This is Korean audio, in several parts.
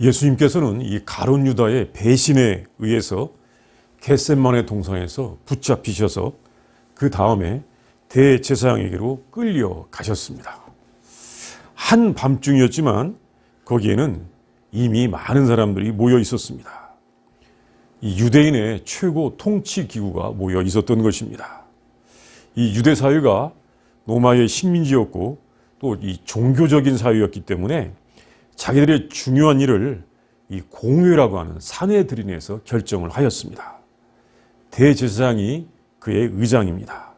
예수님께서는 이 가론 유다의 배신에 의해서 겟셋만의 동산에서 붙잡히셔서 그 다음에 대제사장에게로 끌려 가셨습니다. 한 밤중이었지만 거기에는 이미 많은 사람들이 모여 있었습니다. 이 유대인의 최고 통치 기구가 모여 있었던 것입니다. 이 유대 사회가 로마의 식민지였고 또 이 종교적인 사회였기 때문에 자기들의 중요한 일을 이 공회라고 하는 사내 들인에서 결정을 하였습니다. 대제사장이 그의 의장입니다.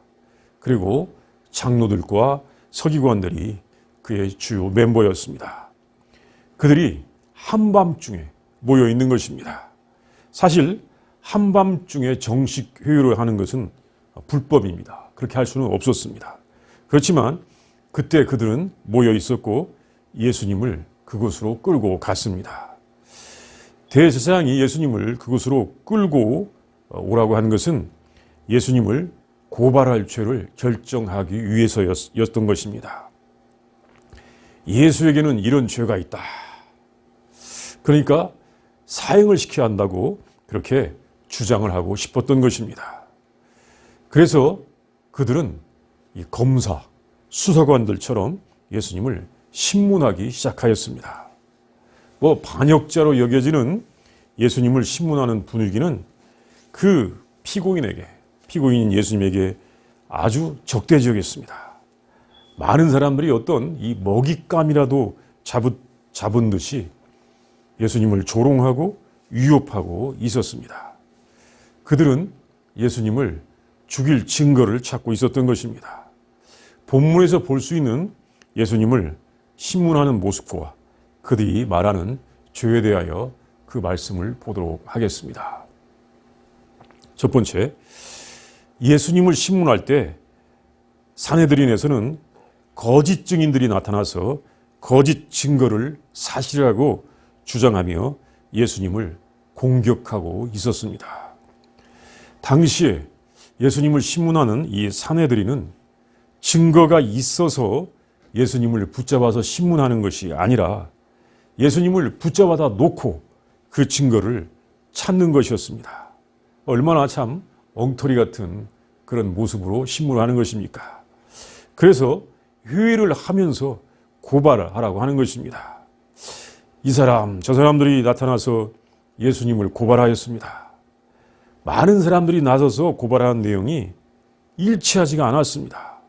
그리고 장로들과 서기관들이 그의 주요 멤버였습니다. 그들이 한밤중에 모여 있는 것입니다. 사실 한밤중에 정식 회의를 하는 것은 불법입니다. 그렇게 할 수는 없었습니다. 그렇지만 그때 그들은 모여 있었고 예수님을 그곳으로 끌고 갔습니다. 대제사장이 예수님을 그곳으로 끌고 오라고 하는 것은 예수님을 고발할 죄를 결정하기 위해서였던 것입니다. 예수에게는 이런 죄가 있다. 그러니까 사형을 시켜야 한다고 그렇게 주장을 하고 싶었던 것입니다. 그래서 그들은 이 검사, 수사관들처럼 예수님을 신문하기 시작하였습니다. 뭐 반역자로 여겨지는 예수님을 신문하는 분위기는 그 피고인에게, 피고인인 예수님에게 아주 적대적이었습니다. 많은 사람들이 어떤 이 먹잇감이라도 잡은, 잡은 듯이 예수님을 조롱하고 위협하고 있었습니다. 그들은 예수님을 죽일 증거를 찾고 있었던 것입니다. 본문에서 볼 수 있는 예수님을 신문하는 모습과 그들이 말하는 죄에 대하여 그 말씀을 보도록 하겠습니다. 첫 번째, 예수님을 신문할 때 사내들인에서는 거짓 증인들이 나타나서 거짓 증거를 사실이라고 주장하며 예수님을 공격하고 있었습니다. 당시에 예수님을 신문하는 이 사내들이는 증거가 있어서 예수님을 붙잡아서 신문하는 것이 아니라 예수님을 붙잡아다 놓고 그 증거를 찾는 것이었습니다. 얼마나 참 엉터리 같은 그런 모습으로 신문하는 것입니까? 그래서 회의를 하면서 고발을 하라고 하는 것입니다. 이 사람, 저 사람들이 나타나서 예수님을 고발하였습니다. 많은 사람들이 나서서 고발한 내용이 일치하지가 않았습니다.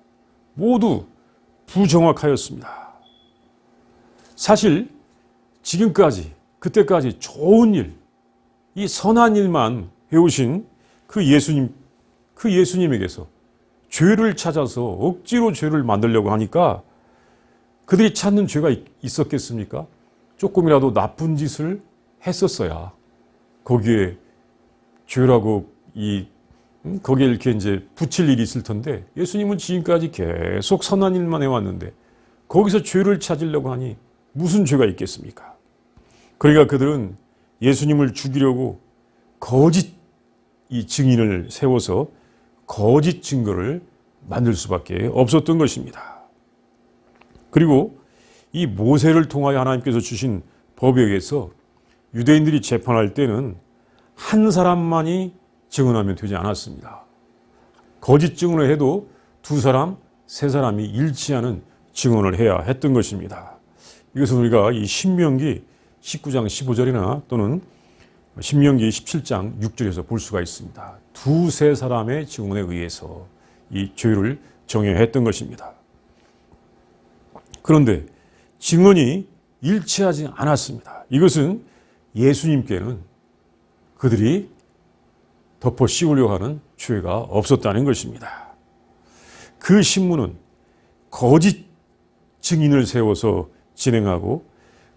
모두 부정확하였습니다. 사실 지금까지 그때까지 좋은 일, 이 선한 일만 해오신 그 예수님, 그 예수님에게서 죄를 찾아서 억지로 죄를 만들려고 하니까 그들이 찾는 죄가 있었겠습니까? 조금이라도 나쁜 짓을 했었어야 거기에 죄라고 이 음, 거기에 이렇게 이제 붙일 일이 있을 텐데 예수님은 지금까지 계속 선한 일만 해왔는데 거기서 죄를 찾으려고 하니 무슨 죄가 있겠습니까? 그러니까 그들은 예수님을 죽이려고 거짓 이 증인을 세워서 거짓 증거를 만들 수밖에 없었던 것입니다. 그리고 이 모세를 통하여 하나님께서 주신 법에 의해서 유대인들이 재판할 때는 한 사람만이 증언하면 되지 않았습니다. 거짓 증언을 해도 두 사람, 세 사람이 일치하는 증언을 해야 했던 것입니다. 이것은 우리가 이 신명기 19장 15절이나 또는 신명기 17장 6절에서 볼 수가 있습니다. 두세 사람의 증언에 의해서 이 죄를 정해했던 것입니다. 그런데 증언이 일치하지 않았습니다. 이것은 예수님께는 그들이 덮어 씌우려고 하는 죄가 없었다는 것입니다. 그 신문은 거짓 증인을 세워서 진행하고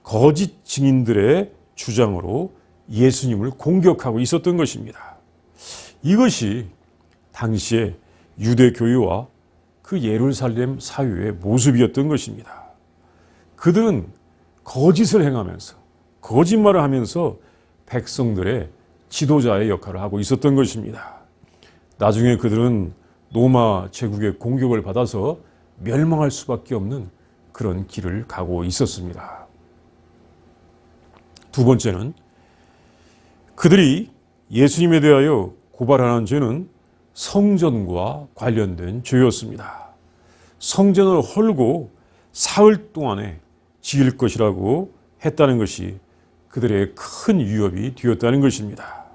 거짓 증인들의 주장으로 예수님을 공격하고 있었던 것입니다. 이것이 당시의 유대 교회와 그 예루살렘 사회의 모습이었던 것입니다. 그들은 거짓을 행하면서 거짓말을 하면서 백성들의 지도자의 역할을 하고 있었던 것입니다. 나중에 그들은 로마 제국의 공격을 받아서 멸망할 수밖에 없는 그런 길을 가고 있었습니다. 두 번째는 그들이 예수님에 대하여 고발하는 죄는 성전과 관련된 죄였습니다. 성전을 헐고 사흘 동안에 지을 것이라고 했다는 것이 그들의 큰 위협이 되었다는 것입니다.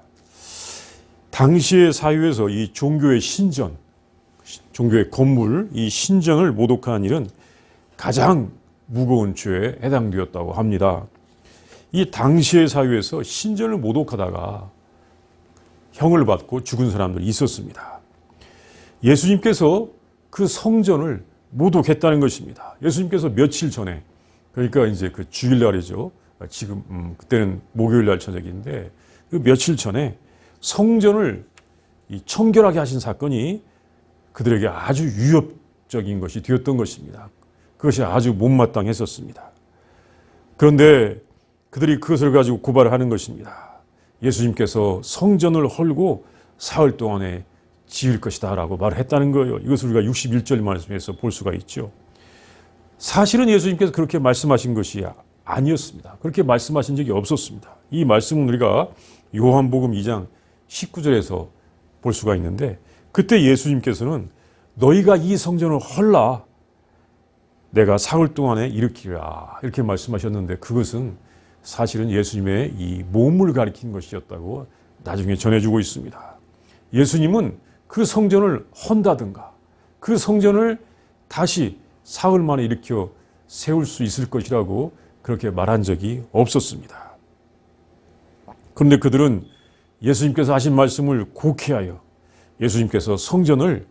당시의 사회에서 이 종교의 신전, 종교의 건물, 이 신전을 모독한 일은 가장 무거운 죄에 해당되었다고 합니다. 이 당시의 사회에서 신전을 모독하다가 형을 받고 죽은 사람들이 있었습니다. 예수님께서 그 성전을 모독했다는 것입니다. 예수님께서 며칠 전에 그러니까 이제 그 주일날이죠. 지금 음, 그때는 목요일 날 저녁인데 그 며칠 전에 성전을 이 청결하게 하신 사건이 그들에게 아주 위협적인 것이 되었던 것입니다. 그것이 아주 못마땅했었습니다. 그런데 그들이 그것을 가지고 고발을 하는 것입니다. 예수님께서 성전을 헐고 사흘 동안에 지을 것이다 라고 말을 했다는 거예요. 이것을 우리가 61절 말씀에서 볼 수가 있죠. 사실은 예수님께서 그렇게 말씀하신 것이 아니었습니다. 그렇게 말씀하신 적이 없었습니다. 이 말씀은 우리가 요한복음 2장 19절에서 볼 수가 있는데 그때 예수님께서는 너희가 이 성전을 헐라 내가 사흘 동안에 일으키라 이렇게 말씀하셨는데 그것은 사실은 예수님의 이 몸을 가리킨 것이었다고 나중에 전해주고 있습니다. 예수님은 그 성전을 헌다든가 그 성전을 다시 사흘 만에 일으켜 세울 수 있을 것이라고 그렇게 말한 적이 없었습니다. 그런데 그들은 예수님께서 하신 말씀을 곡해하여 예수님께서 성전을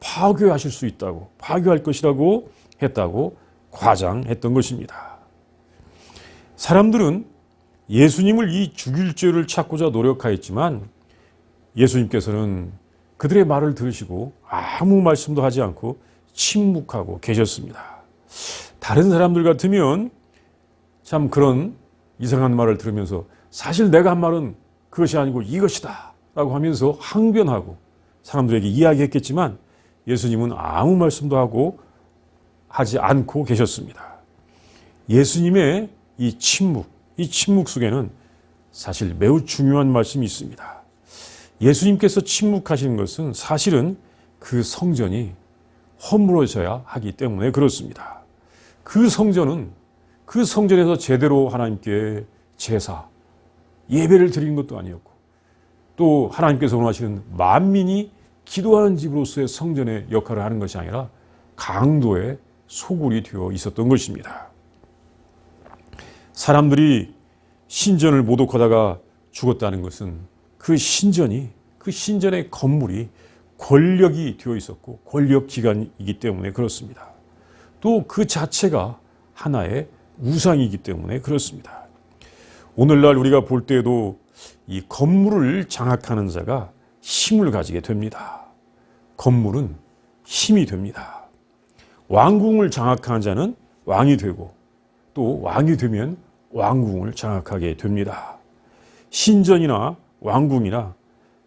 파괴하실 수 있다고 파괴할 것이라고 했다고 과장했던 것입니다. 사람들은 예수님을 이 죽일 죄를 찾고자 노력하였지만 예수님께서는 그들의 말을 들으시고 아무 말씀도 하지 않고 침묵하고 계셨습니다. 다른 사람들 같으면 참 그런 이상한 말을 들으면서 사실 내가 한 말은 그것이 아니고 이것이다 라고 하면서 항변하고 사람들에게 이야기했겠지만 예수님은 아무 말씀도 하고 하지 않고 계셨습니다. 예수님의 이 침묵, 이 침묵 속에는 사실 매우 중요한 말씀이 있습니다. 예수님께서 침묵하시는 것은 사실은 그 성전이 허물어져야 하기 때문에 그렇습니다. 그 성전은 그 성전에서 제대로 하나님께 제사, 예배를 드리는 것도 아니었고 또 하나님께서 원하시는 만민이 기도하는 집으로서의 성전의 역할을 하는 것이 아니라 강도의 소굴이 되어 있었던 것입니다. 사람들이 신전을 모독하다가 죽었다는 것은 그 신전이 그 신전의 건물이 권력이 되어 있었고 권력 기관이기 때문에 그렇습니다. 또 그 자체가 하나의 우상이기 때문에 그렇습니다. 오늘날 우리가 볼 때에도 이 건물을 장악하는 자가 힘을 가지게 됩니다. 건물은 힘이 됩니다. 왕궁을 장악하는 자는 왕이 되고 또 왕이 되면 왕궁을 장악하게 됩니다. 신전이나 왕궁이나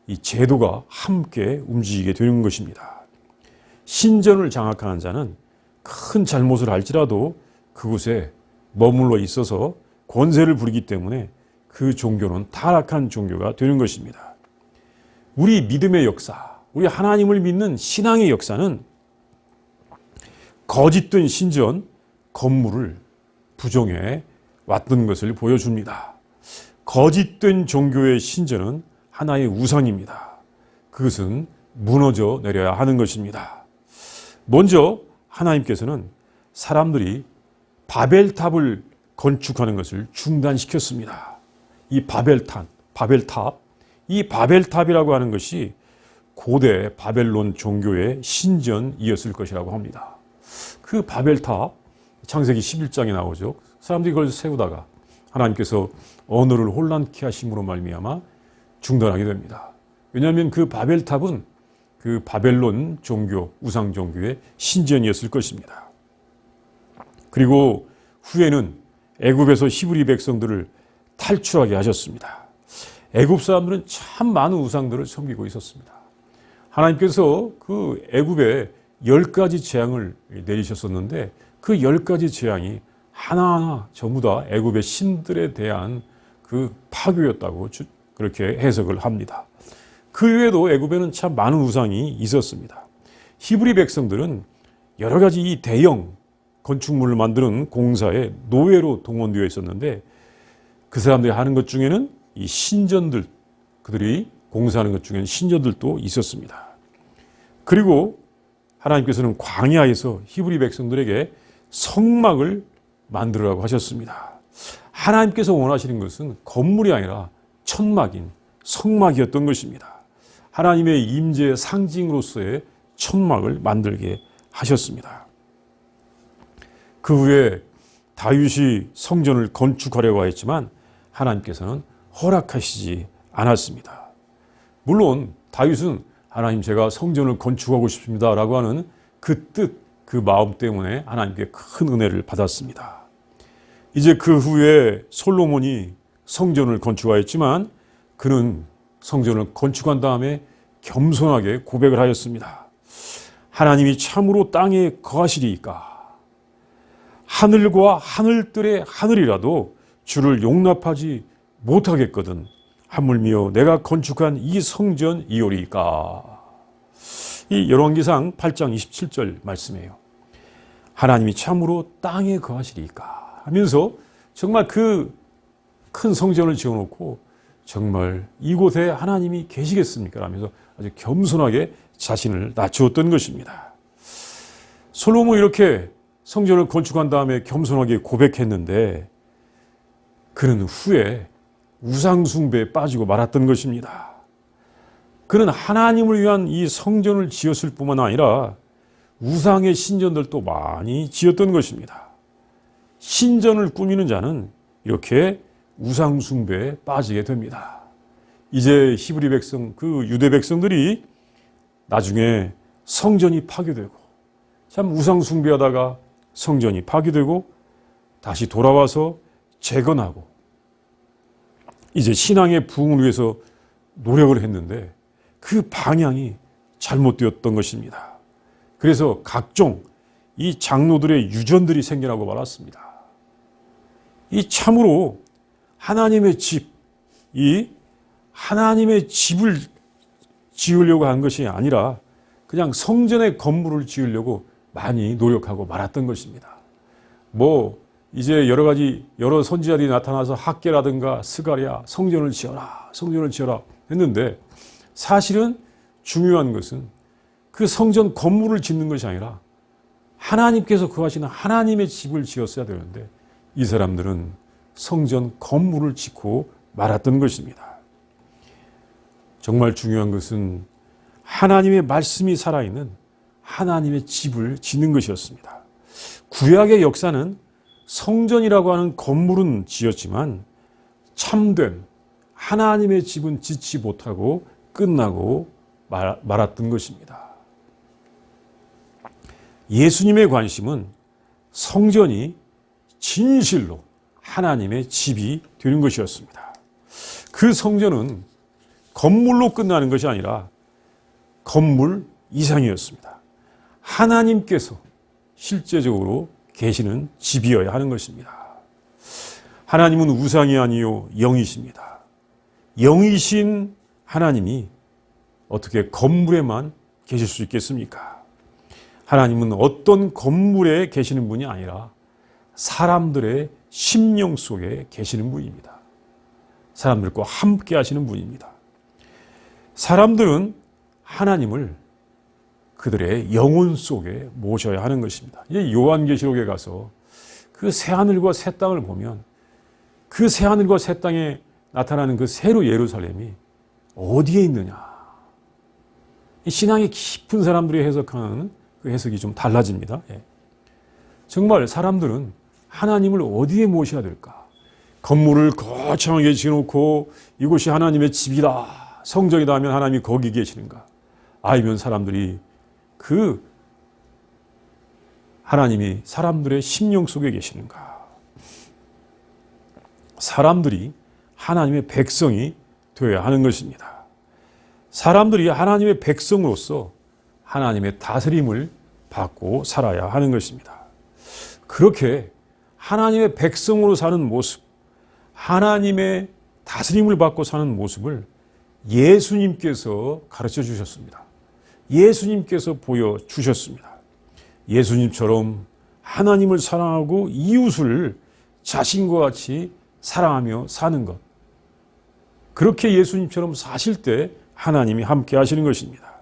이 제도가 함께 움직이게 되는 것입니다. 신전을 장악하는 자는 큰 잘못을 할지라도 그곳에 머물러 있어서 권세를 부리기 때문에 그 종교는 타락한 종교가 되는 것입니다. 우리 믿음의 역사, 우리 하나님을 믿는 신앙의 역사는 거짓된 신전, 건물을 부정해 왔던 것을 보여줍니다. 거짓된 종교의 신전은 하나의 우상입니다. 그것은 무너져 내려야 하는 것입니다. 먼저 하나님께서는 사람들이 바벨탑을 건축하는 것을 중단시켰습니다. 이 바벨탑, 바벨탑, 이 바벨탑이라고 하는 것이 고대 바벨론 종교의 신전이었을 것이라고 합니다. 그 바벨탑, 창세기 11장에 나오죠. 사람들이 그걸 세우다가 하나님께서 언어를 혼란케 하심으로 말미암아 중단하게 됩니다. 왜냐하면 그 바벨탑은 그 바벨론 종교, 우상 종교의 신전이었을 것입니다. 그리고 후에는 애굽에서 히브리 백성들을 탈출하게 하셨습니다. 애굽 사람들은 참 많은 우상들을 섬기고 있었습니다. 하나님께서 그 애굽에 열 가지 재앙을 내리셨었는데 그 열 가지 재앙이 하나하나 전부 다 애굽의 신들에 대한 그 파교였다고 주- 그렇게 해석을 합니다. 그 외에도 애굽에는 참 많은 우상이 있었습니다. 히브리 백성들은 여러 가지 이 대형 건축물을 만드는 공사에 노예로 동원되어 있었는데 그 사람들이 하는 것 중에는 이 신전들 그들이 공사하는 것 중에는 신전들도 있었습니다. 그리고 하나님께서는 광야에서 히브리 백성들에게 성막을 만들으라고 하셨습니다. 하나님께서 원하시는 것은 건물이 아니라 천막인 성막이었던 것입니다. 하나님의 임재의 상징으로서의 천막을 만들게 하셨습니다. 그 후에 다윗이 성전을 건축하려고 했지만 하나님께서는 허락하시지 않았습니다. 물론 다윗은 하나님 제가 성전을 건축하고 싶습니다라고 하는 그 뜻, 그 마음 때문에 하나님께 큰 은혜를 받았습니다. 이제 그 후에 솔로몬이 성전을 건축하였지만 그는 성전을 건축한 다음에 겸손하게 고백을 하였습니다. 하나님이 참으로 땅에 거하시리이까? 하늘과 하늘들의 하늘이라도 주를 용납하지 못하겠거든. 하물며 내가 건축한 이 성전 이오리이까? 이 열왕기상 8장 27절 말씀이에요. 하나님이 참으로 땅에 거하시리이까? 하면서 정말 그 큰 성전을 지어놓고 정말 이곳에 하나님이 계시겠습니까? 라면서 아주 겸손하게 자신을 낮추었던 것입니다. 솔로몬 이렇게 성전을 건축한 다음에 겸손하게 고백했는데 그는 후에 우상숭배에 빠지고 말았던 것입니다. 그는 하나님을 위한 이 성전을 지었을 뿐만 아니라 우상의 신전들도 많이 지었던 것입니다. 신전을 꾸미는 자는 이렇게 우상숭배에 빠지게 됩니다. 이제 히브리 백성, 그 유대 백성들이 나중에 성전이 파괴되고 참 우상숭배하다가 성전이 파괴되고 다시 돌아와서 재건하고 이제 신앙의 부흥을 위해서 노력을 했는데 그 방향이 잘못되었던 것입니다. 그래서 각종 이 장로들의 유전들이 생겨나고 말았습니다. 이 참으로 하나님의 집, 이 하나님의 집을 지으려고 한 것이 아니라 그냥 성전의 건물을 지으려고 많이 노력하고 말았던 것입니다. 뭐 이제 여러 가지 여러 선지자들이 나타나서 학계라든가 스가랴 성전을 지어라 성전을 지어라 했는데 사실은 중요한 것은 그 성전 건물을 짓는 것이 아니라 하나님께서 거하시는 하나님의 집을 지었어야 되는데 이 사람들은 성전 건물을 짓고 말았던 것입니다. 정말 중요한 것은 하나님의 말씀이 살아있는 하나님의 집을 짓는 것이었습니다. 구약의 역사는 성전이라고 하는 건물은 지었지만 참된 하나님의 집은 짓지 못하고 끝나고 말, 말았던 것입니다. 예수님의 관심은 성전이 진실로 하나님의 집이 되는 것이었습니다. 그 성전은 건물로 끝나는 것이 아니라 건물 이상이었습니다. 하나님께서 실제적으로 계시는 집이어야 하는 것입니다. 하나님은 우상이 아니요 영이십니다. 영이신 하나님이 어떻게 건물에만 계실 수 있겠습니까? 하나님은 어떤 건물에 계시는 분이 아니라 사람들의 심령 속에 계시는 분입니다. 사람들과 함께 하시는 분입니다. 사람들은 하나님을 그들의 영혼 속에 모셔야 하는 것입니다. 이제 요한계시록에 가서 그 새하늘과 새 땅을 보면 그 새하늘과 새 땅에 나타나는 그 새로 예루살렘이 어디에 있느냐. 신앙이 깊은 사람들이 해석하는 그 해석이 좀 달라집니다. 예. 정말 사람들은 하나님을 어디에 모셔야 될까? 건물을 거창하게 지어놓고 이곳이 하나님의 집이다, 성전이다 하면 하나님이 거기 계시는가? 아니면 사람들이 그 하나님이 사람들의 심령 속에 계시는가? 사람들이 하나님의 백성이 되어야 하는 것입니다. 사람들이 하나님의 백성으로서 하나님의 다스림을 받고 살아야 하는 것입니다. 그렇게 하나님의 백성으로 사는 모습, 하나님의 다스림을 받고 사는 모습을 예수님께서 가르쳐 주셨습니다. 예수님께서 보여주셨습니다. 예수님처럼 하나님을 사랑하고 이웃을 자신과 같이 사랑하며 사는 것. 그렇게 예수님처럼 사실 때 하나님이 함께 하시는 것입니다.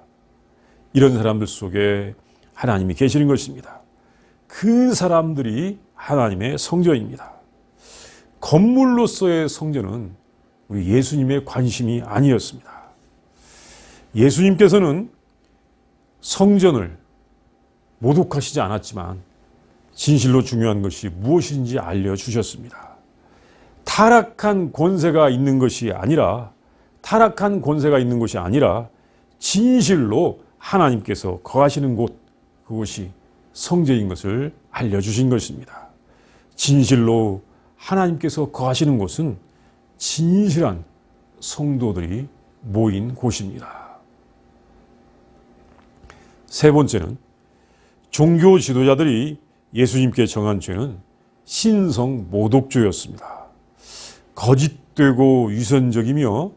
이런 사람들 속에 하나님이 계시는 것입니다. 그 사람들이 하나님의 성전입니다. 건물로서의 성전은 우리 예수님의 관심이 아니었습니다. 예수님께서는 성전을 모독하시지 않았지만 진실로 중요한 것이 무엇인지 알려주셨습니다. 타락한 권세가 있는 것이 아니라 타락한 권세가 있는 것이 아니라 진실로 하나님께서 거하시는 곳 그것이 성제인 것을 알려주신 것입니다. 진실로 하나님께서 거하시는 곳은 진실한 성도들이 모인 곳입니다. 세 번째는 종교 지도자들이 예수님께 정한 죄는 신성 모독죄였습니다. 거짓되고 위선적이며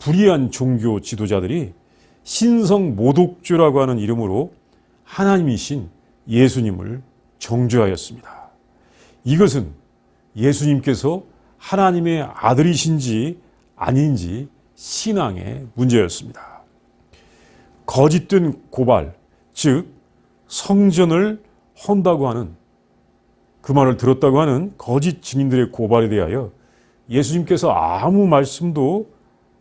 불의한 종교 지도자들이 신성 모독죄라고 하는 이름으로 하나님이신 예수님을 정죄하였습니다. 이것은 예수님께서 하나님의 아들이신지 아닌지 신앙의 문제였습니다. 거짓된 고발, 즉 성전을 헌다고 하는 그 말을 들었다고 하는 거짓 증인들의 고발에 대하여 예수님께서 아무 말씀도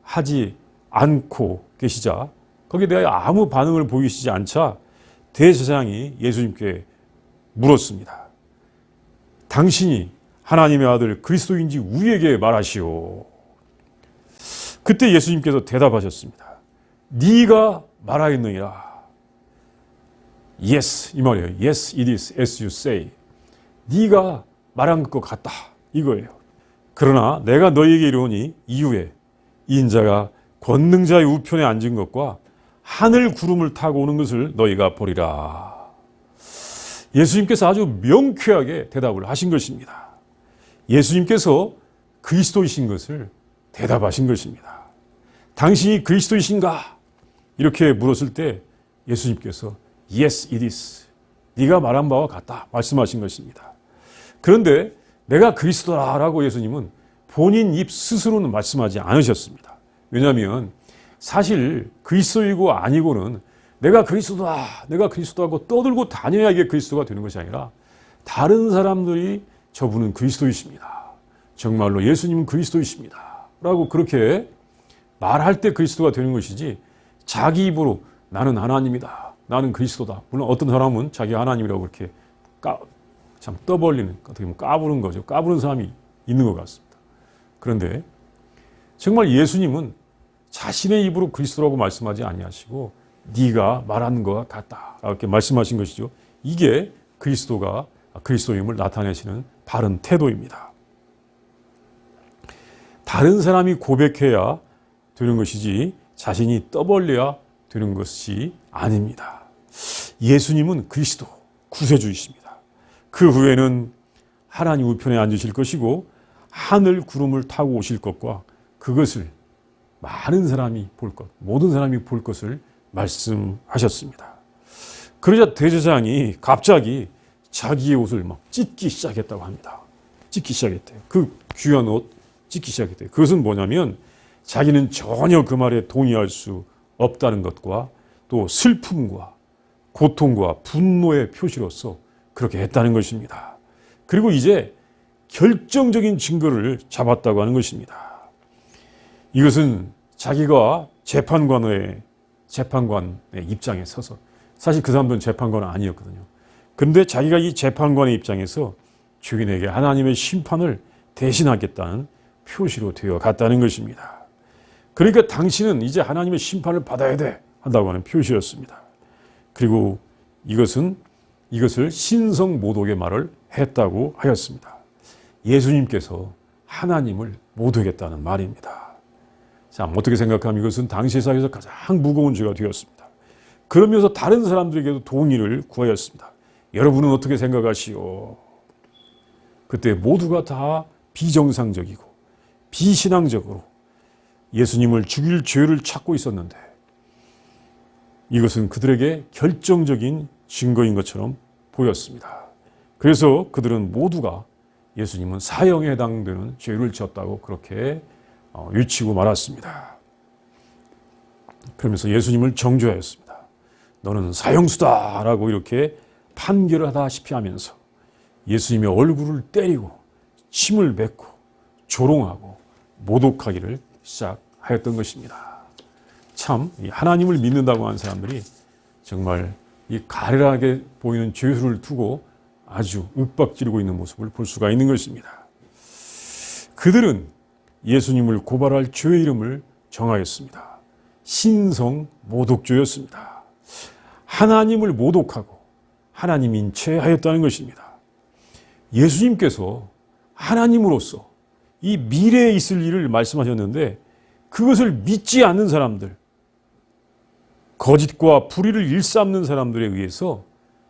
하지 않고 계시자 거기에 대하여 아무 반응을 보이시지 않자 대제사장이 예수님께 물었습니다. 당신이 하나님의 아들 그리스도인지 우리에게 말하시오. 그때 예수님께서 대답하셨습니다. 네가 말하였느니라. Yes 이 말이에요. Yes it is as you say. 네가 말한 것 같다 이거예요. 그러나 내가 너희에게 이르오니 이후에 인자가 권능자의 우편에 앉은 것과 하늘 구름을 타고 오는 것을 너희가 보리라. 예수님께서 아주 명쾌하게 대답을 하신 것입니다. 예수님께서 그리스도이신 것을 대답하신 것입니다. 당신이 그리스도이신가? 이렇게 물었을 때 예수님께서 Yes, it is. 네가 말한 바와 같다. 말씀하신 것입니다. 그런데 내가 그리스도라라고 예수님은 본인 입 스스로는 말씀하지 않으셨습니다. 왜냐하면 사실 그리스도이고 아니고는 내가 그리스도다, 내가 그리스도하고 떠들고 다녀야 이게 그리스도가 되는 것이 아니라 다른 사람들이 저분은 그리스도이십니다. 정말로 예수님은 그리스도이십니다. 라고 그렇게 말할 때 그리스도가 되는 것이지 자기 입으로 나는 하나님이다. 나는 그리스도다. 물론 어떤 사람은 자기 하나님이라고 그렇게 까, 참 떠벌리는, 어떻게 보면 까부는 거죠. 까부는 사람이 있는 것 같습니다. 그런데 정말 예수님은 자신의 입으로 그리스도라고 말씀하지 아니하시고 네가 말하는 것과 같다. 이렇게 말씀하신 것이죠. 이게 그리스도가 그리스도임을 나타내시는 바른 태도입니다. 다른 사람이 고백해야 되는 것이지 자신이 떠벌려야 되는 것이 아닙니다. 예수님은 그리스도 구세주이십니다. 그 후에는 하나님 우편에 앉으실 것이고 하늘 구름을 타고 오실 것과 그것을 많은 사람이 볼 것, 모든 사람이 볼 것을 말씀하셨습니다. 그러자 대제사장이 갑자기 자기의 옷을 막 찢기 시작했다고 합니다. 찢기 시작했대요. 그 귀한 옷 찢기 시작했대요. 그것은 뭐냐면 자기는 전혀 그 말에 동의할 수 없다는 것과 또 슬픔과 고통과 분노의 표시로서 그렇게 했다는 것입니다. 그리고 이제 결정적인 증거를 잡았다고 하는 것입니다. 이것은 자기가 재판관의 재판관의 입장에 서서 사실 그 사람들은 재판관은 아니었거든요. 그런데 자기가 이 재판관의 입장에서 주인에게 하나님의 심판을 대신하겠다는 표시로 되어 갔다는 것입니다. 그러니까 당신은 이제 하나님의 심판을 받아야 돼 한다고 하는 표시였습니다. 그리고 이것은 이것을 신성 모독의 말을 했다고 하였습니다. 예수님께서 하나님을 모독했다는 말입니다. 자, 어떻게 생각하면 이것은 당시 사회에서 가장 무거운 죄가 되었습니다. 그러면서 다른 사람들에게도 동의를 구하였습니다. 여러분은 어떻게 생각하시오? 그때 모두가 다 비정상적이고 비신앙적으로 예수님을 죽일 죄를 찾고 있었는데 이것은 그들에게 결정적인 증거인 것처럼 보였습니다. 그래서 그들은 모두가 예수님은 사형에 해당되는 죄를 지었다고 그렇게 어, 유치고 말았습니다. 그러면서 예수님을 정죄하였습니다. 너는 사형수다 라고 이렇게 판결을 하다시피 하면서 예수님의 얼굴을 때리고 침을 뱉고 조롱하고 모독하기를 시작하였던 것입니다. 참 하나님을 믿는다고 하는 사람들이 정말 이 가련하게 보이는 죄수를 두고 아주 윽박지르고 있는 모습을 볼 수가 있는 것입니다. 그들은 예수님을 고발할 죄의 이름을 정하였습니다. 신성 모독죄였습니다. 하나님을 모독하고 하나님인 체하였다는 것입니다. 예수님께서 하나님으로서 이 미래에 있을 일을 말씀하셨는데 그것을 믿지 않는 사람들, 거짓과 불의를 일삼는 사람들에 의해서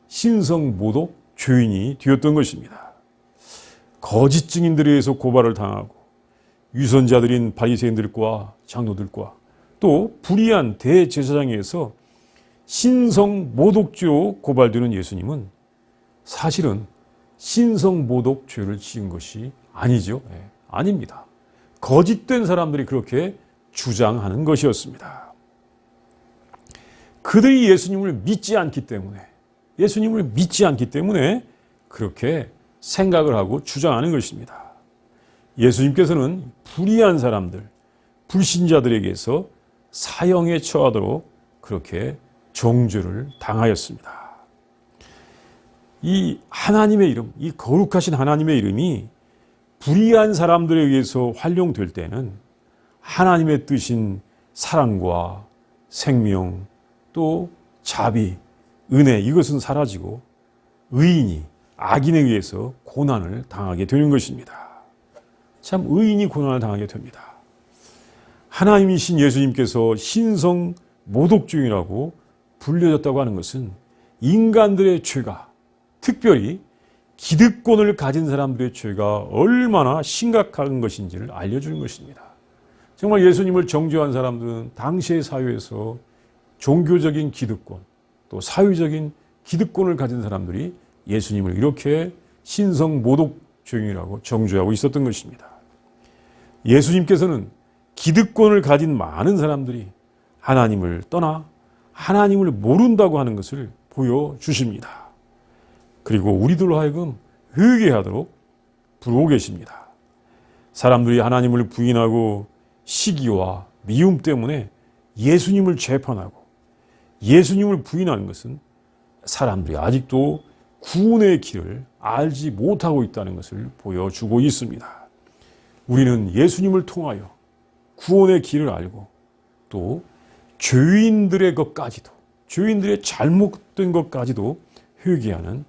신성 모독 죄인이 되었던 것입니다. 거짓 증인들에 의해서 고발을 당하고 유선자들인 바리새인들과 장로들과 또 불의한 대제사장에 의해서 신성 모독죄로 고발되는 예수님은 사실은 신성 모독 죄를 지은 것이 아니죠. 예, 아닙니다. 거짓된 사람들이 그렇게 주장하는 것이었습니다. 그들이 예수님을 믿지 않기 때문에 예수님을 믿지 않기 때문에 그렇게 생각을 하고 주장하는 것입니다. 예수님께서는 불의한 사람들, 불신자들에게서 사형에 처하도록 그렇게 정죄를 당하였습니다. 이 하나님의 이름, 이 거룩하신 하나님의 이름이 불의한 사람들에 의해서 활용될 때는 하나님의 뜻인 사랑과 생명 또 자비, 은혜 이것은 사라지고 의인이 악인에 의해서 고난을 당하게 되는 것입니다. 참 의인이 고난을 당하게 됩니다. 하나님이신 예수님께서 신성 모독주의라고 불려졌다고 하는 것은 인간들의 죄가 특별히 기득권을 가진 사람들의 죄가 얼마나 심각한 것인지를 알려주는 것입니다. 정말 예수님을 정죄한 사람들은 당시의 사회에서 종교적인 기득권, 또 사회적인 기득권을 가진 사람들이 예수님을 이렇게 신성 모독죄인이라고 정죄하고 있었던 것입니다. 예수님께서는 기득권을 가진 많은 사람들이 하나님을 떠나 하나님을 모른다고 하는 것을 보여주십니다. 그리고 우리들로 하여금 회개하도록 부르고 계십니다. 사람들이 하나님을 부인하고 시기와 미움 때문에 예수님을 재판하고 예수님을 부인하는 것은 사람들이 아직도 구원의 길을 알지 못하고 있다는 것을 보여주고 있습니다. 우리는 예수님을 통하여 구원의 길을 알고 또 죄인들의 것까지도 죄인들의 잘못된 것까지도 회개하는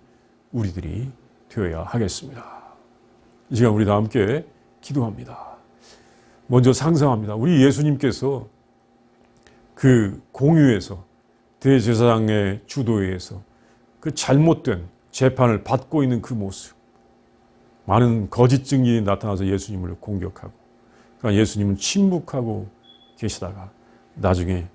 우리들이 되어야 하겠습니다. 이 시간 우리 다 함께 기도합니다. 먼저 상상합니다. 우리 예수님께서 그 공유에서 대제사장의 주도에 의해서 그 잘못된 재판을 받고 있는 그 모습. 많은 거짓 증인이 나타나서 예수님을 공격하고 그러니까 예수님은 침묵하고 계시다가 나중에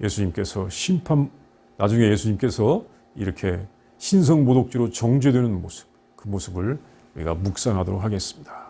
예수님께서 심판 나중에 예수님께서 이렇게 신성 모독죄로 정죄되는 모습 그 모습을 우리가 묵상하도록 하겠습니다.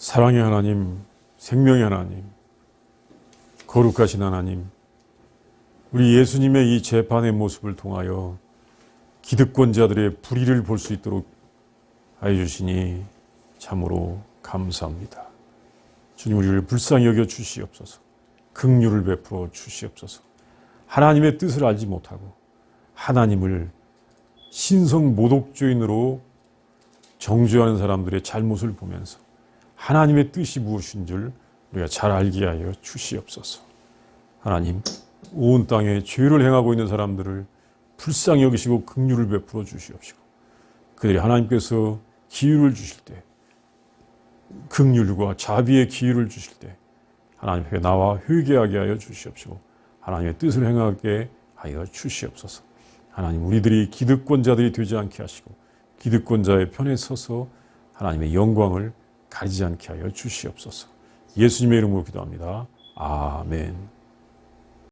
사랑의 하나님, 생명의 하나님, 거룩하신 하나님, 우리 예수님의 이 재판의 모습을 통하여 기득권자들의 불의를 볼 수 있도록 하여 주시니 참으로 감사합니다. 주님 우리를 불쌍히 여겨 주시옵소서. 긍휼을 베풀어 주시옵소서. 하나님의 뜻을 알지 못하고 하나님을 신성 모독주인으로 정죄하는 사람들의 잘못을 보면서 하나님의 뜻이 무엇인 줄 우리가 잘 알게 하여 주시옵소서. 하나님, 온 땅에 죄를 행하고 있는 사람들을 불쌍히 여기시고 긍휼을 베풀어 주시옵시고 그들이 하나님께서 기회를 주실 때 긍휼과 자비의 기회를 주실 때 하나님께 나와 회개하게 하여 주시옵시고 하나님의 뜻을 행하게 하여 주시옵소서. 하나님 우리들이 기득권자들이 되지 않게 하시고 기득권자의 편에 서서 하나님의 영광을 가리지 않게 하여 주시옵소서. 예수님의 이름으로 기도합니다. 아멘.